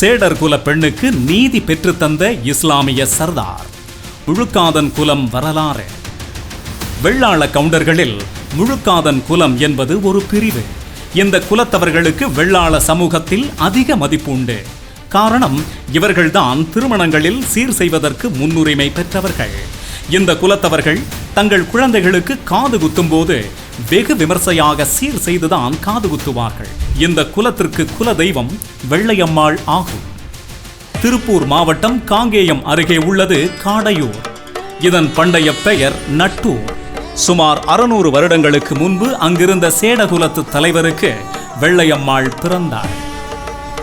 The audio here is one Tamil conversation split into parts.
சேடர் குல பெண்ணுக்கு நீதி பெற்றுத்தந்த இஸ்லாமிய சர்தார். முழுக்காதன் குலம் வரலாறு. வெள்ளாள கவுண்டர்களில் முழுக்காதன் குலம் என்பது ஒரு பிரிவு. இந்த குலத்தவர்களுக்கு வெள்ளாள சமூகத்தில் அதிக மதிப்பு உண்டு. காரணம் இவர்கள்தான் திருமணங்களில் சீர் செய்வதற்கு முன்னுரிமை பெற்றவர்கள். இந்த குலத்தவர்கள் தங்கள் குழந்தைகளுக்கு காது குத்தும்போது வெகு விமர்சையாக சீர் செய்துதான் காது குத்துவார்கள். இந்த குலத்திற்கு குல தெய்வம் வெள்ளையம்மாள் ஆகும். திருப்பூர் மாவட்டம் காங்கேயம் அருகே உள்ளது காடையூர். இதன் பண்டைய பெயர் நட்டூர். சுமார் அறுநூறு வருடங்களுக்கு முன்பு அங்கிருந்த சேடகுலத்து தலைவருக்கு வெள்ளையம்மாள் பிறந்தார்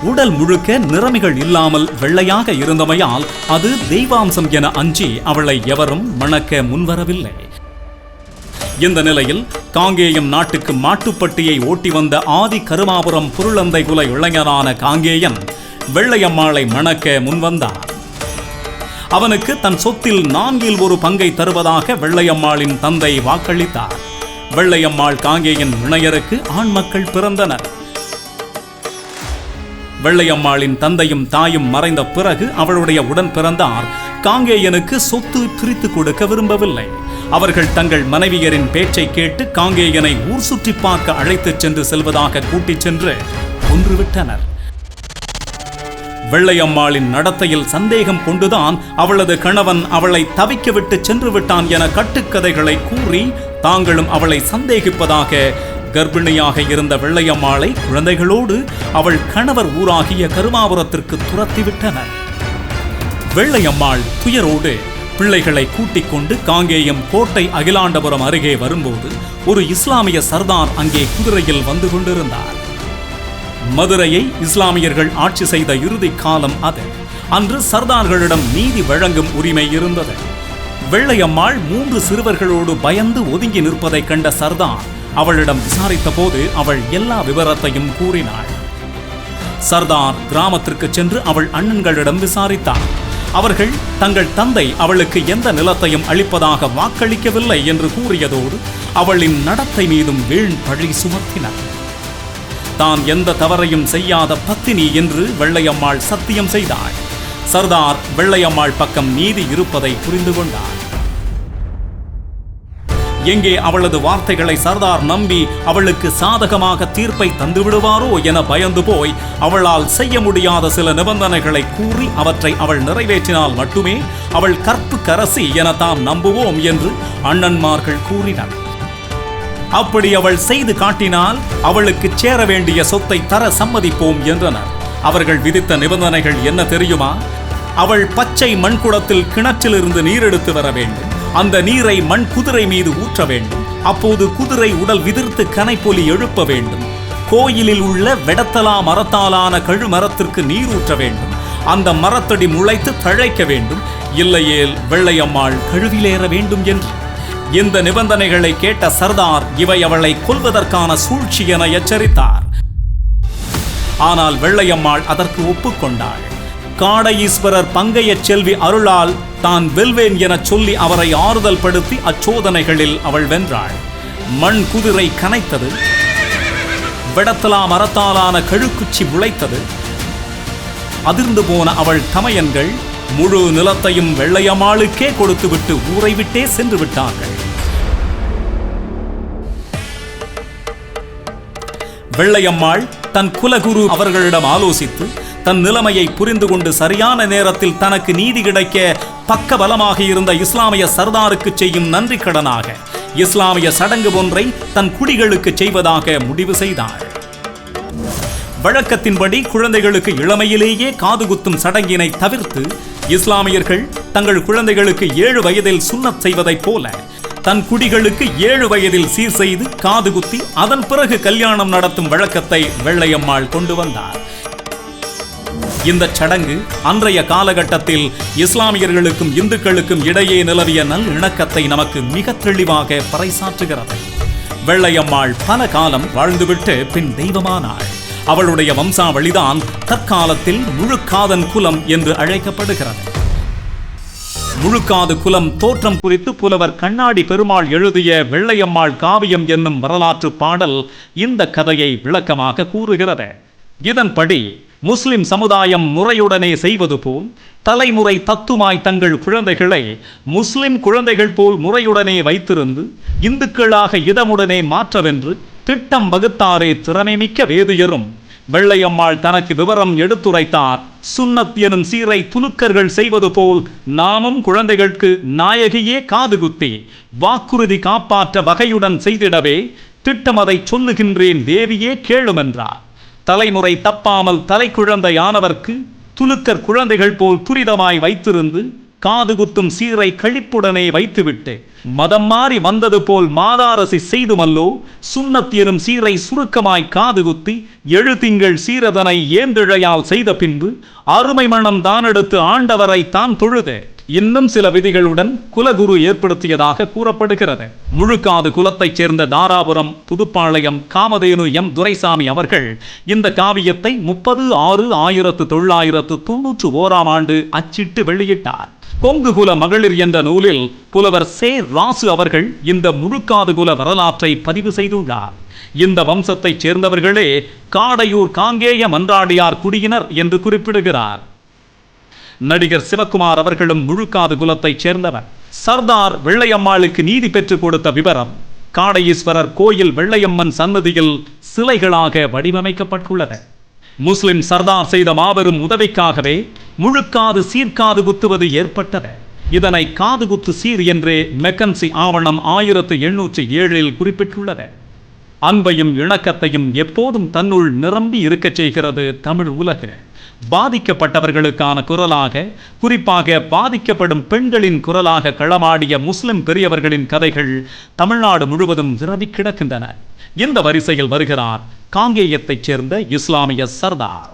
உடல் முழுக்க நிறமிகள் இல்லாமல் வெள்ளையாக இருந்தமையால் அது தெய்வாம்சம் என அஞ்சி அவளை எவரும் மணக்க முன்வரவில்லை. இந்த நிலையில் காங்கேயம் நாட்டுக்கு மாட்டுப்பட்டியை ஓட்டி வந்த ஆதி கருமாபுரம் புருளந்தை குல இளைஞரான காங்கேயன் வெள்ளையம்மாளை மணக்க முன்வந்தார் அவனுக்கு தன் சொத்தில் நான்கில் ஒரு பங்கை தருவதாக வெள்ளையம்மாளின் தந்தை வாக்களித்தார். வெள்ளையம்மாள் காங்கேயன் இணையருக்கு ஆண் மக்கள் பிறந்தனர். வெள்ளையம்மாளின் தந்தையும் தாயும் மறைந்த பிறகு அவளுடைய உடன் பிறந்தார். காங்கேயனுக்கு சொத்து பிரித்து கொடுக்க விரும்பவில்லை. அவர்கள் தங்கள் மனைவியரின் பேச்சை கேட்டு காங்கேயனை ஊர் சுற்றி பார்க்க அழைத்துச் சென்று செல்வதாக கூட்டிச் சென்று கொன்றுவிட்டனர். வெள்ளையம்மாளின் நடத்தையில் சந்தேகம் கொண்டுதான் அவளது கணவன் அவளை தவிக்க விட்டு சென்று விட்டான் என கட்டுக்கதைகளை கூறி தாங்களும் அவளை சந்தேகிப்பதாக கர்ப்பிணியாக இருந்த வெள்ளையம்மாளை குழந்தைகளோடு அவள் கணவர் ஊராகிய கருமாபுரத்திற்கு துரத்திவிட்டனர். வெள்ளையம்மாள் துயரோடு பிள்ளைகளை கூட்டிக் கொண்டு காங்கேயம் கோட்டை அகிலாண்டபுரம் அருகே வரும்போது ஒரு இஸ்லாமிய சர்தார் அங்கே குதிரையில் வந்து கொண்டிருந்தார். மதுரையை இஸ்லாமியர்கள் ஆட்சி செய்த இறுதி காலம் அது. அன்று சர்தார்களிடம் நீதி வழங்கும் உரிமை இருந்தது. வெள்ளையம்மாள் மூன்று சிறுவர்களோடு பயந்து ஒதுங்கி நிற்பதைக் கண்ட சர்தார் அவளிடம் விசாரித்த போது அவள் எல்லா விவரத்தையும் கூறினாள். சர்தார் கிராமத்திற்கு சென்று அவள் அண்ணன்களிடம் விசாரித்தார். அவர்கள் தங்கள் தந்தை அவளுக்கு எந்த நிலத்தையும் அளிப்பதாக வாக்களிக்கவில்லை என்று கூறியதோடு அவளின் நடத்தை மீதும் வீண் பழி சுமத்தினர். தான் எந்த தவறையும் செய்யாத பத்தினி என்று வெள்ளையம்மாள் சத்தியம் செய்தாள். சர்தார் வெள்ளையம்மாள் பக்கம் நீதி இருப்பதை புரிந்து கொண்டார். எங்கே அவளது வார்த்தைகளை சர்தார் நம்பி அவளுக்கு சாதகமாக தீர்ப்பை தந்து விடுவாரோ என பயந்து போய் அவளால் செய்ய முடியாத சில நிபந்தனைகளை கூறி அவற்றை அவள் நிறைவேற்றினால் மட்டுமே அவள் கற்பு கரசி என தாம் நம்புவோம் என்று அண்ணன்மார்கள் கூறினர். அப்படி அவள் செய்து காட்டினால் அவளுக்கு சேர வேண்டிய சொத்தை தர சம்மதிப்போம் என்றனர். அவர்கள் விதித்த நிபந்தனைகள் என்ன தெரியுமா? அவள் பச்சை மண்குடத்தில் கிணற்றிலிருந்து நீர் எடுத்து வர வேண்டும். அந்த நீரை மண் குதிரை மீது ஊற்ற வேண்டும். அப்போது குதிரை உடல் விதிர்த்து கனைப்பொலி எழுப்ப வேண்டும். கோயிலில் உள்ள வெடத்தலா மரத்தாலான கழுமரத்திற்கு நீர் ஊற்ற வேண்டும். அந்த மரத்தடி முளைத்து தழைக்க வேண்டும். இல்லையேல் வெள்ளையம்மாள் கழுவிலேற வேண்டும் என்று. இந்த நிபந்தனைகளை கேட்ட சர்தார் இவை அவளை கொல்வதற்கான சூழ்ச்சி என எச்சரித்தார். ஆனால் வெள்ளையம்மாள் அதற்கு ஒப்புக்கொண்டாள். காடை ஈஸ்வரர் பங்கைய செல்வி அருளால் தான் வெல்வேன் என சொல்லி அவரை ஆறுதல் படுத்தி அச்சோதனைகளில் அவள் வென்றாள். மண் குதிரை கனைத்தது. விடத்தலா மரத்தாலான கழுக்குச்சி உழைத்தது. அதிர்ந்து போன அவள் தமையன்கள் முழு நிலத்தையும் வெள்ளையம்மாளுக்கே கொடுத்துவிட்டு ஊரை விட்டே சென்று விட்டார்கள். வெள்ளையம்மாள் தன் குலகுரு அவர்களிடம் ஆலோசித்து தன் நிலைமையை புரிந்து கொண்டு சரியான நேரத்தில் தனக்கு நீதி கிடைக்க பக்க பலமாக இருந்த இஸ்லாமிய சர்தாருக்கு செய்யும் நன்றி கடனாக இஸ்லாமிய சடங்கு ஒன்றை தன் குடிகளுக்கு செய்வதாக முடிவு செய்தார். வழக்கத்தின்படி குழந்தைகளுக்கு இளமையிலேயே காது குத்தும் சடங்கினை தவிர்த்து இஸ்லாமியர்கள் தங்கள் குழந்தைகளுக்கு ஏழு வயதில் சுண்ணத் செய்வதைப் போல தன் குடிகளுக்கு ஏழு வயதில் சீர் செய்து காது குத்தி அதன் பிறகு கல்யாணம் நடத்தும் வழக்கத்தை வெள்ளையம்மாள் கொண்டு வந்தார். இந்த சடங்கு அன்றைய காலகட்டத்தில் இஸ்லாமியர்களுக்கும் இந்துக்களுக்கும் இடையே நிலவிய நல் இணக்கத்தை நமக்கு மிக தெளிவாக பறைசாற்றுகிறது. வெள்ளையம்மாள் பல காலம் வாழ்ந்துவிட்டு பின் தெய்வமானாள். அவளுடைய வம்சாவளிதான் தற்காலத்தில் முழுக்காதன் குலம் என்று அழைக்கப்படுகிறது. முழுக்காது குலம் தோற்றம் குறித்து புலவர் கண்ணாடி பெருமாள் எழுதிய வெள்ளையம்மாள் காவியம் என்னும் வரலாற்று பாடல் இந்த கதையை விளக்கமாக கூறுகிறது. இதன்படி முஸ்லிம் சமுதாயம் முறையுடனே செய்வது போல் தலைமுறை தத்துமாய் தங்கள் குழந்தைகளை முஸ்லிம் குழந்தைகள் போல் முறையுடனே வைத்திருந்து இந்துக்களாக இதமுடனே மாற்றவென்று திட்டம் வகுத்தாரே திறமைமிக்க வேதியரும். வெள்ளையம்மாள் தனக்கு விவரம் எடுத்துரைத்தார். சுன்னத் எனும் சீரை துலுக்கர்கள் செய்வது போல் நாமும் குழந்தைகளுக்கு நாயகியே காது குத்தி வாக்குறுதி காப்பாற்ற வகையுடன் செய்திடவே திட்டம் அதை சொல்லுகின்றேன் தேவியே கேளுமென்றார். தலைமுறை தப்பாமல் தலைக்குழந்தையானவர்க்கு துலுக்கர் குழந்தைகள் போல் துரிதமாய் வைத்திருந்து காது குத்தும் சீரை கழிப்புடனே வைத்துவிட்டு மதம் மாறி வந்தது போல் மாதாரசி செய்துமல்லோ சுண்ணத் எனும் சீரை சுருக்கமாய் காது குத்தி எழு திங்கள் சீரதனை ஏந்திழையால் செய்த பின்பு அருமை மணம் தான் எடுத்து ஆண்டவரை தான் தொழுதே. இன்னும் சில விதிகளுடன் குலகுரு ஏற்படுத்தியதாக கூறப்படுகிறது. முழுக்காது குலத்தைச் சேர்ந்த தாராபுரம் புதுப்பாளையம் காமதேனு எம். துரைசாமி அவர்கள் இந்த காவியத்தை முப்பது ஆறு ஆயிரத்து தொள்ளாயிரத்து தொன்னூற்று ஓராம் ஆண்டு அச்சிட்டு வெளியிட்டார். கொங்கு குல மகளிர் என்ற நூலில் புலவர் சே. ராசு அவர்கள் இந்த முழுக்காது குல வரலாற்றை பதிவு செய்துள்ளார். இந்த வம்சத்தைச் சேர்ந்தவர்களே காடையூர் காங்கேய மன்றாடியார் குடியினர் என்று குறிப்பிடுகிறார். நடிகர் சிவகுமார் அவர்களும் முழுக்காது குலத்தைச் சேர்ந்தவர். சர்தார் வெள்ளையம்மாளுக்கு நீதி பெற்றுக் கொடுத்த விவரம் காடையீஸ்வரர் கோயில் வெள்ளையம்மன் சன்னதியில் சிலைகளாக வடிவமைக்கப்பட்டுள்ளது. முஸ்லிம் சர்தார் செய்த மாபெரும் உதவிக்காகவே முழுக்காது சீர்காது குத்துவது ஏற்பட்டது. இதனை காது குத்து சீர் என்றே மெக்கன்சி ஆவணம் ஆயிரத்து எண்ணூற்றி ஏழில் குறிப்பிட்டுள்ளது. அன்பையும் இணக்கத்தையும் எப்போதும் தன்னுள் நிரம்பி இருக்கச் செய்கிறது தமிழ் உலகு. பாதிக்கப்பட்டவர்களுக்கான குரலாக குறிப்பாக பாதிக்கப்படும் பெண்களின் குரலாக களமாடிய முஸ்லிம் பெரியவர்களின் கதைகள் தமிழ்நாடு முழுவதும் விரவி கிடக்கின்றன. இந்த வரிசையில் வருகிறார் காங்கேயத்தைச் சேர்ந்த இஸ்லாமிய சர்தார்.